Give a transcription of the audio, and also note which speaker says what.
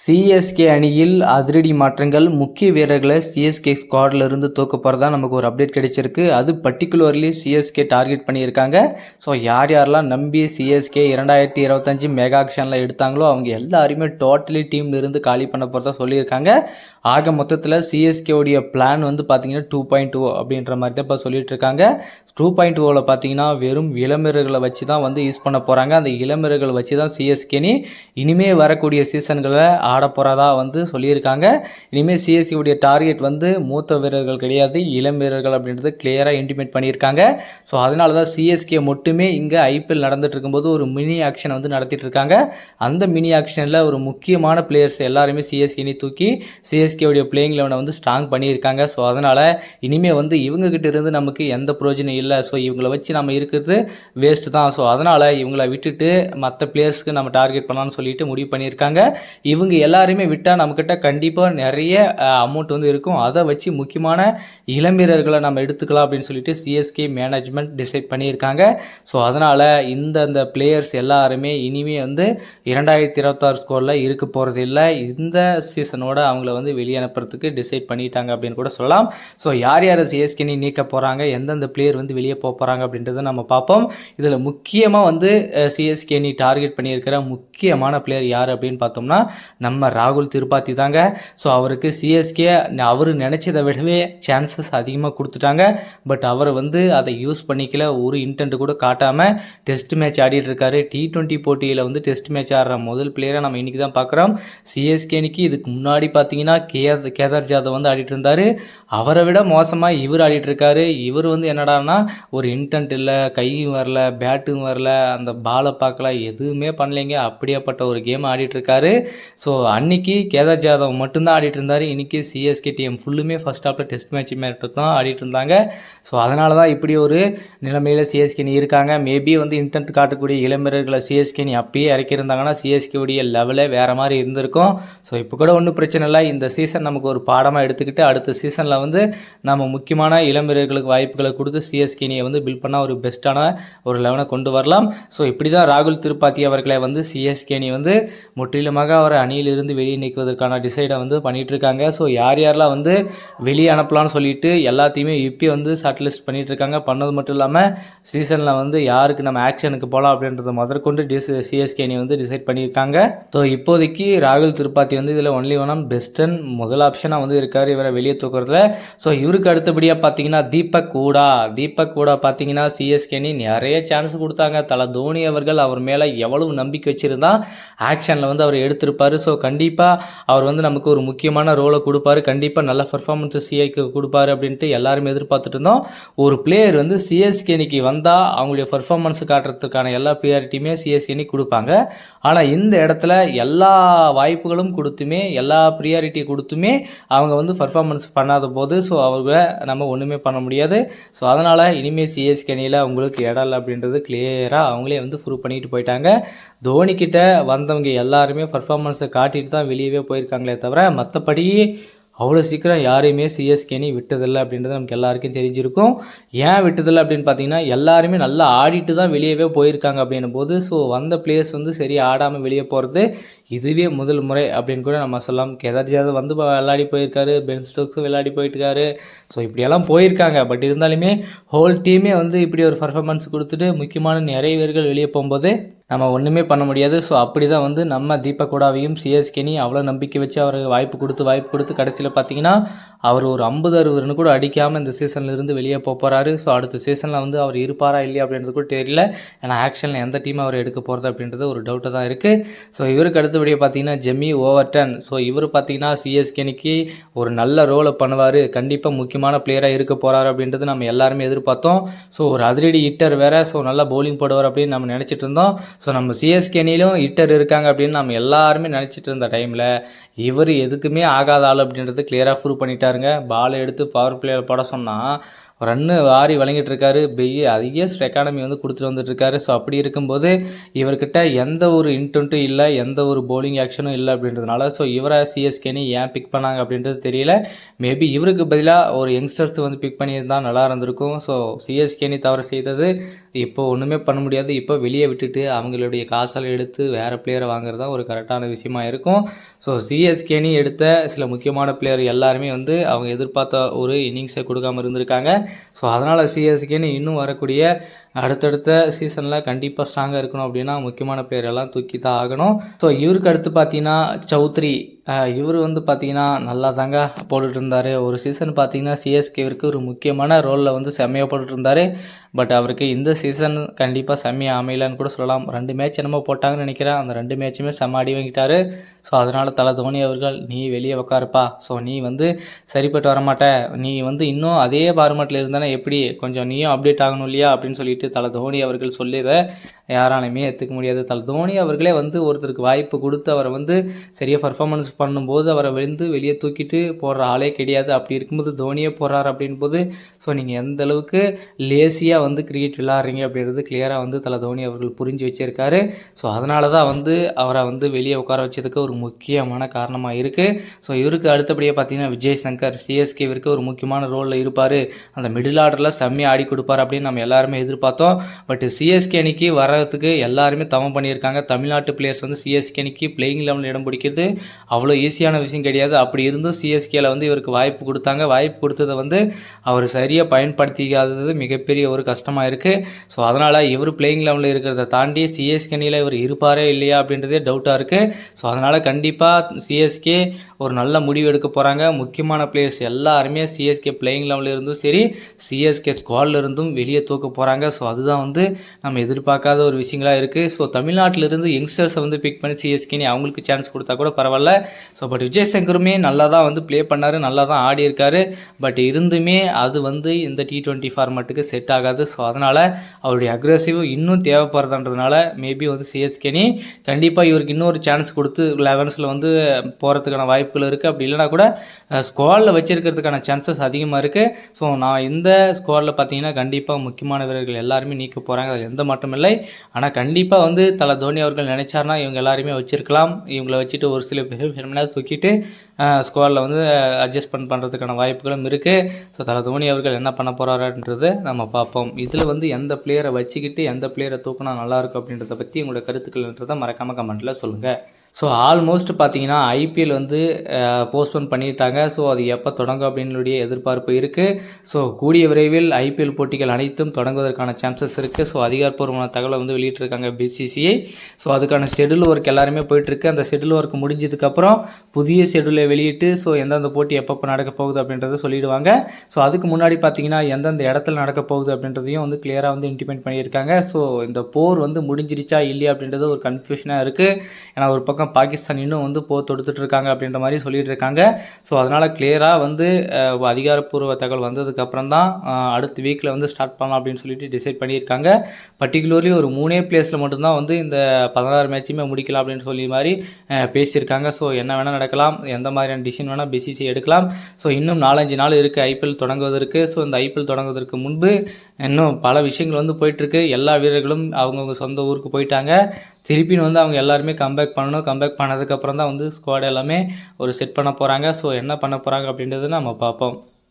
Speaker 1: CSK அணியில் அதிரடி மாற்றங்கள். முக்கிய வீரர்களை சிஎஸ்கே ஸ்குவாட்ல இருந்து தூக்க போகிறதா நமக்கு ஒரு அப்டேட் கிடைச்சிருக்கு. அது பர்டிகுலர்லி சிஎஸ்கே டார்கெட் பண்ணியிருக்காங்க. ஸோ யார் யாரெல்லாம் நம்பி சிஎஸ்கே இரண்டாயிரத்தி இருபத்தஞ்சி மெகா ஆக்ஷனில் எடுத்தாங்களோ அவங்க எல்லாருமே டோட்டலி டீம்ல இருந்து காலி பண்ண போகிறதா சொல்லியிருக்காங்க. ஆக மொத்தத்தில் சிஎஸ்கேவுடைய பிளான் வந்து பார்த்தீங்கன்னா டூ பாயிண்ட் டூ oh அப்படின்ற மாதிரி தான் இப்போ சொல்லிட்டு இருக்காங்க டூ oh பாயிண்ட் டூவில் பார்த்தீங்கன்னா வெறும் இளமீரர்களை வச்சு தான் வந்து யூஸ் பண்ண போகிறாங்க அந்த இளமிறர்களை வச்சு தான் சிஎஸ்கேனி இனிமே வரக்கூடிய சீசன்களை ஆட போகிறதா வந்து சொல்லியிருக்காங்க. இனிமேல் சிஎஸ்சியுடைய டார்கெட் வந்து மூத்த வீரர்கள் கிடையாது இளம் வீரர்கள் அப்படின்றது கிளியராக இன்டிமேட் பண்ணியிருக்காங்க. ஸோ அதனால தான் சிஎஸ்கே மட்டுமே இங்கே ஐபிஎல் நடந்துட்டு இருக்கும்போது ஒரு மினி ஆக்ஷன் வந்து நடத்திட்டு இருக்காங்க. அந்த மினி ஆக்ஷனில் ஒரு முக்கியமான பிளேயர்ஸ் எல்லாருமே சிஎஸ்கேனி தூக்கி சிஎஸ்கேவுடைய பிளேயிங் லெவனை வந்து ஸ்ட்ராங் பண்ணியிருக்காங்க. ஸோ அதனால் இனிமேல் வந்து இவங்ககிட்ட இருந்து நமக்கு எந்த பிரயோஜனம் இல்லை. ஸோ இவங்களை வச்சு நம்ம இருக்கிறது வேஸ்ட்டு தான். ஸோ அதனால் இவங்களை விட்டுட்டு மற்ற பிளேயர்ஸ்க்கு நம்ம டார்கெட் பண்ணலாம்னு சொல்லிட்டு முடிவு பண்ணியிருக்காங்க. இவங்க எல்லாருமே விட்டால் நம்மக்கிட்ட கண்டிப்பாக நிறைய அமௌண்ட் வந்து இருக்கும். அதை வச்சு முக்கியமான இளம்பீரர்களை நம்ம எடுத்துக்கலாம் அப்படின்னு சொல்லிட்டு சிஎஸ்கே மேனேஜ்மெண்ட் டிசைட் பண்ணியிருக்காங்க. ஸோ அதனால் இந்த இந்த பிளேயர்ஸ் எல்லாருமே இனிமே வந்து இரண்டாயிரத்தி இருபத்தாறு ஸ்கோரில் இருக்க போகிறது இல்லை. இந்த சீசனோட அவங்கள வந்து வெளியனுப்புறதுக்கு டிசைட் பண்ணிட்டாங்க அப்படின்னு கூட சொல்லலாம். ஸோ யார் யார் சிஎஸ்கே நீக்க போகிறாங்க எந்தெந்த பிளேயர் வந்து வெளியே போக போகிறாங்க அப்படின்றத நம்ம பார்ப்போம். இதில் முக்கியமாக வந்து சிஎஸ்கேனி டார்கெட் பண்ணியிருக்கிற முக்கியமான பிளேயர் யார் அப்படின்னு பார்த்தோம்னா நம்ம நம்ம ராகுல் திருப்பாத்தி தாங்க. ஸோ அவருக்கு சிஎஸ்கே அவர் நினச்சதை விடவே சான்சஸ் அதிகமாக கொடுத்துட்டாங்க. பட் அவர் வந்து அதை யூஸ் பண்ணிக்கல. ஒரு இன்டென்ட் கூட காட்டாமல் டெஸ்ட் மேட்ச் ஆடிட்டு இருக்காரு. டி டுவெண்ட்டி போட்டியில் வந்து டெஸ்ட் மேட்ச் ஆடுற முதல் பிளேயரை நம்ம இன்றைக்கி தான் பார்க்குறோம் சிஎஸ்கேனிக்கு இதுக்கு முன்னாடி பார்த்தீங்கன்னா கேஆர் கேதார் ஜாதவ் வந்து ஆடிட்டு இருந்தார். அவரை விட மோசமாக இவர் ஆடிட்டு இருக்காரு. இவர் வந்து என்னடான்னா ஒரு இன்டென்ட் இல்லை கையும் வரல பேட்டும் வரல அந்த பாலை பார்க்கல எதுவுமே பண்ணலைங்க. அப்படியேப்பட்ட ஒரு கேம் ஆடிட்டு இருக்காரு. ஸோ அன்னைக்கு கேதார் ஜாதவ் மட்டும்தான் ஆடிட்டு இருந்தார். இன்னைக்கு சிஎஸ்கே டிஎம் ஃபுல்லுமே ஃபர்ஸ்ட் ஹாஃபில் டெஸ்ட் மேட்ச் மேட்ச் தான் ஆடிட்டு இருந்தாங்க. ஸோ அதனால தான் இப்படி ஒரு நிலைமையில் சிஎஸ்கேனி இருக்காங்க. மேபி வந்து இன்டென்ட் காட்டக்கூடிய இளம்பெருகளை சிஎஸ்கேனி அப்பயே இறக்கியிருந்தாங்கன்னா சிஎஸ்கேவுடைய லெவலே வேறு மாதிரி இருந்திருக்கும். ஸோ இப்போ கூட ஒன்றும் பிரச்சனை இல்லை. இந்த சீசன் நமக்கு ஒரு பாடமாக எடுத்துக்கிட்டு அடுத்த சீசனில் வந்து நம்ம முக்கியமான இளம்பெருகளுக்கு வாய்ப்புகளை கொடுத்து சிஎஸ்கேனியை வந்து பில்ட் பண்ணால் ஒரு பெஸ்ட்டான ஒரு லெவனை கொண்டு வரலாம். ஸோ இப்படி தான் ராகுல் திருப்பாத்தி அவர்களை வந்து சிஎஸ்கேனி வந்து முற்றிலுமாக அவர் இருந்து வெளியே நீக்குவதற்கான டிசைடை வந்து பண்ணிகிட்ருக்காங்க இருக்காங்க ஸோ யார் யாரெல்லாம் வந்து வெளியே அனுப்பலாம்னு சொல்லிட்டு எல்லாத்தையுமே இப்பி வந்து ஷார்ட்லிஸ்ட் பண்ணிகிட்ருக்காங்க இருக்காங்க பண்ணது மட்டும் இல்லாமல் சீசனில் வந்து யாருக்கு நம்ம ஆக்ஷனுக்கு போகலாம் அப்படின்றத முதற்கொண்டு டிஸ் சிஎஸ்கேனி வந்து டிசைட் பண்ணியிருக்காங்க. ஸோ இப்போதைக்கு ராகுல் திருப்பாத்தி வந்து இதில் ஒன்லி ஒன் பெஸ்டன் முதல் ஆப்ஷனாக வந்து இருக்கார். இவரை வெளியே தூக்குறதுல. ஸோ இவருக்கு அடுத்தபடியாக பார்த்தீங்கன்னா தீபக் கூடா. தீபக் கூடா பார்த்தீங்கன்னா சிஎஸ்கேனி நிறைய சான்ஸ் கொடுத்தாங்க. தலை தோனி அவர்கள் அவர் மேலே எவ்வளவு நம்பிக்கை வச்சுருந்தா ஆக்ஷனில் வந்து அவர் எடுத்திருப்பார். ஸோ கண்டிப்பாக அவர் வந்து நமக்கு ஒரு முக்கியமான ரோலை கொடுப்பாரு. கண்டிப்பாக நல்ல பர்ஃபார்மன்ஸை சிஐக்கு கொடுப்பாரு அப்படின்ட்டு எல்லாருமே எதிர்பார்த்துட்டு இருந்தோம். ஒரு பிளேயர் வந்து சிஎஸ்கே சிஎஸ்கேனிக்கு வந்தால் அவங்களுடைய பர்ஃபார்மன்ஸ் காட்டுறதுக்கான எல்லா ப்ரியாரிட்டியுமே சிஎஸ்கேனி கொடுப்பாங்க. ஆனால் இந்த இடத்துல எல்லா வாய்ப்புகளும் கொடுத்துமே எல்லா ப்ரியாரிட்டி கொடுத்துமே அவங்க வந்து பர்ஃபார்மன்ஸ் பண்ணாத போது ஸோ அவங்க நம்ம ஒன்றுமே பண்ண முடியாது. ஸோ அதனால் இனிமேல் சிஎஸ்கே அணியில் அவங்களுக்கு இடம் இல்லை அப்படின்றது கிளியராக அவங்களே வந்து ப்ரூவ் பண்ணிட்டு போயிட்டாங்க. தோனி கிட்ட வந்தவங்க எல்லாருமே பர்ஃபார்மன்ஸை காட்டிட்டு தான் வெளியவே போயிருக்காங்களே தவிர மற்றபடி அவ்வளோ சீக்கிரம் யாரையுமே சிஎஸ்கேனி விட்டதில்லை அப்படின்றது நமக்கு எல்லாருக்கும் தெரிஞ்சிருக்கும். ஏன் விட்டதில்லை அப்படின்னு பார்த்தீங்கன்னா எல்லாருமே நல்லா ஆடிட்டு தான் வெளியவே போயிருக்காங்க அப்படின்னும் போது ஸோ வந்த பிளேயர்ஸ் வந்து சரி ஆடாமல் வெளியே போகிறது இதுவே முதல் முறை அப்படின்னு கூட நம்ம சொல்லலாம். கேதார் ஜாதவ் வந்து விளையாடி போயிருக்காரு. பென் ஸ்டோக்ஸும் விளையாடி போயிட்டுருக்காரு. ஸோ இப்படியெல்லாம் போயிருக்காங்க. பட் இருந்தாலுமே ஹோல் டீமே வந்து இப்படி ஒரு பர்ஃபார்மன்ஸ் கொடுத்துட்டு முக்கியமான நிறைய பேர்கள் வெளியே போகும்போது நம்ம ஒன்றுமே பண்ண முடியாது. ஸோ அப்படி தான் வந்து நம்ம தீபக் கூடாவையும் சிஎஸ்கேனி அவ்வளோ நம்பிக்கை வச்சு அவருக்கு வாய்ப்பு கொடுத்து வாய்ப்பு கொடுத்து கடைசியில் பார்த்தீங்கன்னா அவர் ஒரு ஐம்பது அறுபதுன்னு கூட அடிக்காமல் இந்த சீசன்லேருந்து வெளியே போக போகிறாரு ஸோ அடுத்த சீசனில் வந்து அவர் இருப்பாரா இல்லையா அப்படின்றது கூட தெரியல. ஏன்னா ஆக்ஷனில் எந்த டீம் அவர் எடுக்க போகிறது அப்படின்றது ஒரு டவுட்டாக தான் இருக்குது ஸோ இவருக்கு அடுத்து அடுத்தபடியே பார்த்தீங்கன்னா ஜெமி ஓவர்டன். ஸோ இவர் பார்த்தீங்கன்னா சிஎஸ்கேனிக்கு ஒரு நல்ல ரோலை பண்ணுவார். கண்டிப்பாக முக்கியமான பிளேயராக இருக்க போகிறார் அப்படின்றது நம்ம எல்லாருமே எதிர்பார்த்தோம். ஸோ ஒரு அதிரடி ஹிட்டர் வேறு. ஸோ நல்லா பவுலிங் போடுவார் அப்படின்னு நம்ம நினச்சிட்டு இருந்தோம். ஸோ நம்ம சிஎஸ்கேனிலும் ஹிட்டர் இருக்காங்க அப்படின்னு நம்ம எல்லாருமே நினச்சிட்டு இருந்த டைமில் இவர் எதுக்குமே ஆகாத ஆள் அப்படின்றது கிளியராக ப்ரூவ் பண்ணிட்டாருங்க. பாலை எடுத்து பவர் பிளேயர் போட சொன்னால் ரன்னு வாரி வழங்கிட்டு இருக்காரு. பெரிய ஹையஸ்ட் எக்கானமி வந்து கொடுத்துட்டு வந்துட்டு இருக்காரு. ஸோ அப்படி இருக்கும்போது இவர்கிட்ட எந்த ஒரு இன்டென்ட்டும் இல்லை. எந்த ஒரு போலிங் ஆக்ஷனும் இல்லை அப்படின்றதுனால ஸோ இவரை சிஎஸ்கேனி ஏன் பிக் பண்ணாங்க அப்படின்றது தெரியல. மேபி இவருக்கு பதிலாக ஒரு யங்ஸ்டர்ஸ் வந்து பிக் பண்ணியிருந்தா நல்லா இருந்திருக்கும். ஸோ சிஎஸ்கேனி தவறு செய்தது இப்போ ஒன்றுமே பண்ண முடியாது. இப்போ வெளியே விட்டுட்டு அவங்களுடைய காசால் எடுத்து வேறு பிளேயரை வாங்குறது தான் ஒரு கரெக்டான விஷயமா இருக்கும். ஸோ சிஎஸ்கேனி எடுத்த சில முக்கியமான பிளேயர் எல்லாருமே வந்து அவங்க எதிர்பார்த்த ஒரு இன்னிங்ஸை கொடுக்காம இருந்திருக்காங்க. ஸோ அதனால் சிஎஸ்கேன்னு இன்னும் வரக்கூடிய அடுத்தடுத்த சீசனில் கண்டிப்பாக ஸ்ட்ராங்காக இருக்கணும் அப்படின்னா முக்கியமான பிளேயர் எல்லாம் தூக்கி தான் ஆகணும். ஸோ இவருக்கு அடுத்து பார்த்தீங்கன்னா சௌத்ரி. இவர் வந்து பார்த்தீங்கன்னா நல்லா தாங்க போட்டுட்டு இருந்தார். ஒரு சீசன் பார்த்தீங்கன்னா சிஎஸ்கேவிற்கு ஒரு முக்கியமான ரோலில் வந்து செம்மையாக போட்டுட்டு இருந்தார். பட் அவருக்கு இந்த சீசன் கண்டிப்பாக செம்மையாக அமையலன்னு கூட சொல்லலாம். ரெண்டு மேட்ச் என்னமோ போட்டாங்கன்னு நினைக்கிறேன். அந்த ரெண்டு மேட்சுமே செம்ம அடி வாங்கிட்டாரு. ஸோ அதனால் தலை தோனி அவர்கள் நீ வெளியே உட்காருப்பா ஸோ நீ வந்து சரிப்பட்டு வரமாட்ட. நீ வந்து இன்னும் அதே ஃபார்மேட்டில் இருந்தானே எப்படி? கொஞ்சம் நீயும் அப்டேட் ஆகணும் இல்லையா? அப்படின்னு சொல்லிட்டு தலை தோனி அவர்கள் சொல்லிடுற யாராலையுமே ஏற்றுக்க முடியாது. தலை தோனி அவர்களே வந்து ஒருத்தருக்கு வாய்ப்பு கொடுத்து அவரை வந்து சரியாக பர்ஃபார்மன்ஸ் பண்ணும்போது அவரை வந்து வெளியே தூக்கிட்டு போடுற ஆளே கிடையாது. அப்படி இருக்கும்போது தோனியே போடுறாரு அப்படின் போது ஸோ நீங்கள் எந்த அளவுக்கு லேசியாக வந்து கிரிக்கெட் விளாட்றீங்க அப்படின்றது கிளியராக வந்து தலை தோனி அவர்கள் புரிஞ்சு வச்சுருக்காரு. ஸோ அதனால தான் வந்து அவரை வந்து வெளியே உட்கார வச்சதுக்கு ஒரு முக்கியமான காரணமாக இருக்குது ஸோ இவருக்கு அடுத்தபடியாக பார்த்தீங்கன்னா விஜய் சங்கர் சிஎஸ்கேவிற்கு ஒரு முக்கியமான ரோலில் இருப்பார். அந்த மிடில் ஆர்டரில் செம்மையாக ஆடி கொடுப்பார் அப்படின்னு நம்ம எல்லாருமே எதிர்பார்த்தோம். பட் சிஎஸ்கே அணிக்கு வர்றதுக்கு எல்லாருமே தவம் பண்ணியிருக்காங்க. தமிழ்நாட்டு பிளேயர்ஸ் வந்து சிஎஸ்கே அணிக்கு பிளேயிங் லெவலில் இடம் பிடிக்கிறது அவ்வளோ ஈஸியான விஷயம் கிடையாது. அப்படி இருந்தும் சிஎஸ்கேல வந்து இவருக்கு வாய்ப்பு கொடுத்தாங்க. வாய்ப்பு கொடுத்ததை வந்து அவர் சரியாக பயன்படுத்திக்காதது மிகப்பெரிய ஒரு கஷ்டமாக இருக்குது ஸோ அதனால் இவர் பிளேயிங் லெவலில் இருக்கிறத தாண்டி சிஎஸ்கே அணியில் இவர் இருப்பாரே இல்லையா அப்படின்றதே டவுட்டாக இருக்குது ஸோ அதனால் கண்டிப்பாக சிஎஸ்கே ஒரு நல்ல முடிவு எடுக்க போகிறாங்க முக்கியமான பிளேயர்ஸ் எல்லாருமே சிஎஸ்கே பிளேயிங் லெவலில் இருந்தும் சரி சிஎஸ்கே ஸ்குவாடில் இருந்தும் வெளியே தூக்க போகிறாங்க ஸோ அதுதான் வந்து நம்ம எதிர்பார்க்காத ஒரு விஷயங்களாக இருக்குது ஸோ தமிழ்நாட்டிலிருந்து யங்ஸ்டர்ஸை வந்து பிக் பண்ணி சிஎஸ்கேனி அவங்களுக்கு சான்ஸ் கொடுத்தா கூட பரவாயில்ல. ஸோ பட் விஜய் சங்கருமே நல்லா தான் வந்து ப்ளே பண்ணார் நல்லா தான் ஆடி இருக்காரு. பட் இருந்துமே அது வந்து இந்த டி டுவெண்ட்டி ஃபார்மேட்டுக்கு செட் ஆகாது. ஸோ அதனால் அவருடைய அக்ரெசிவ் இன்னும் தேவைப்படுறதுன்றதுனால மேபி வந்து சிஎஸ்கேனி கண்டிப்பாக இவருக்கு இன்னொரு சான்ஸ் கொடுத்து லெவன்ஸில் வந்து போகிறதுக்கான வாய்ப்பு வாய்ப்புகள் இருக்குது அப்படி இல்லைனா கூட ஸ்குவாடில் வச்சிருக்கிறதுக்கான சான்சஸ் அதிகமாக இருக்குது ஸோ நான் இந்த ஸ்குவாடில் பார்த்தீங்கன்னா கண்டிப்பாக முக்கியமான வீரர்கள் எல்லாருமே நீக்க போகிறாங்க அதில் எந்த மாற்றம் இல்லை. ஆனால் கண்டிப்பாக வந்து தலை தோனி அவர்கள் நினைச்சார்னா இவங்க எல்லாருமே வச்சிருக்கலாம். இவங்களை வச்சுட்டு ஒரு சில பேர் வெறுமனே தூக்கிட்டு ஸ்குவாடில் வந்து அட்ஜஸ்ட்மெண்ட் பண்ணுறதுக்கான வாய்ப்புகளும் இருக்குது ஸோ தலை தோனி அவர்கள் என்ன பண்ண போகிறாருன்றது நம்ம பார்ப்போம். இதில் வந்து எந்த பிளேயரை வச்சுக்கிட்டு எந்த பிளேயரை தூக்கினா நல்லாயிருக்கும் அப்படின்றத பற்றி உங்களோட கருத்துக்கள்ன்றதை மறக்காமல் கமெண்ட்டில் சொல்லுங்கள் ஸோ ஆல்மோஸ்ட் பார்த்தீங்கன்னா ஐபிஎல் வந்து போஸ்ட்போன் பண்ணிட்டாங்க. ஸோ அது எப்போ தொடங்கும் அப்படின்னுடைய எதிர்பார்ப்பு இருக்குது ஸோ கூடிய விரைவில் ஐபிஎல் போட்டிகள் அனைத்தும் தொடங்குவதற்கான சான்சஸ் இருக்குது ஸோ அதிகாரப்பூர்வமான தகவலை வந்து வெளியிட்டிருக்காங்க பிசிசிஐ ஸோ அதுக்கான ஷெடியூல் ஒர்க் எல்லாருமே போயிட்டுருக்கு. அந்த ஷெடியூல் ஒர்க் முடிஞ்சதுக்கப்புறம் புதிய ஷெடியூலை வெளியிட்டு ஸோ எந்தெந்த போட்டி எப்பப்போ நடக்க போகுது அப்படின்றத சொல்லிடுவாங்க. ஸோ அதுக்கு முன்னாடி பார்த்தீங்கன்னா எந்தெந்த இடத்துல நடக்க போகுது அப்படின்றதையும் வந்து கிளியராக வந்து இன்டிமேட் பண்ணியிருக்காங்க. ஸோ இந்த போர் வந்து முடிஞ்சிருச்சா இல்லையா அப்படின்றது ஒரு கன்ஃபியூஷனாக இருக்குது ஏன்னா ஒரு பக்கம் பாகிஸ்தான் இன்னும் வந்து போர் தொடுத்துட்டு இருக்காங்க அப்படின்ற மாதிரி சொல்லிட்டு இருக்காங்க ஸோ அதனால் கிளியராக வந்து அதிகாரப்பூர்வ தகவல் வந்ததுக்கப்புறம் தான் அடுத்த வீக்கில் வந்து ஸ்டார்ட் பண்ணலாம் அப்படின்னு சொல்லிட்டு டிசைட் பண்ணியிருக்காங்க. பர்டிகுலர்லி ஒரு மூணே பிளேஸில் மட்டும்தான் வந்து இந்த பதினாறு மேட்சுமே முடிக்கலாம் அப்படின்னு சொல்லி மாதிரி பேசியிருக்காங்க. ஸோ என்ன வேணால் நடக்கலாம் எந்த மாதிரியான டிசிஷன் வேணால் பிசிசி எடுக்கலாம். ஸோ இன்னும் நாலஞ்சு நாள் இருக்குது ஐபிஎல் தொடங்குவதற்கு. ஸோ இந்த ஐபிஎல் தொடங்குவதற்கு முன்பு இன்னும் பல விஷயங்கள் வந்து போயிட்டுருக்கு எல்லா வீரர்களும் அவங்கவுங்க சொந்த ஊருக்கு போயிட்டாங்க. திருப்பின்னு வந்து அவங்க எல்லாருமே கம்பேக் பண்ணணும். கம்பேக் பண்ணதுக்கப்புறம் தான் வந்து ஸ்குவாட் எல்லாமே ஒரு செட் பண்ண போகிறாங்க ஸோ என்ன பண்ண போகிறாங்க அப்படின்றத நம்ம பார்ப்போம்.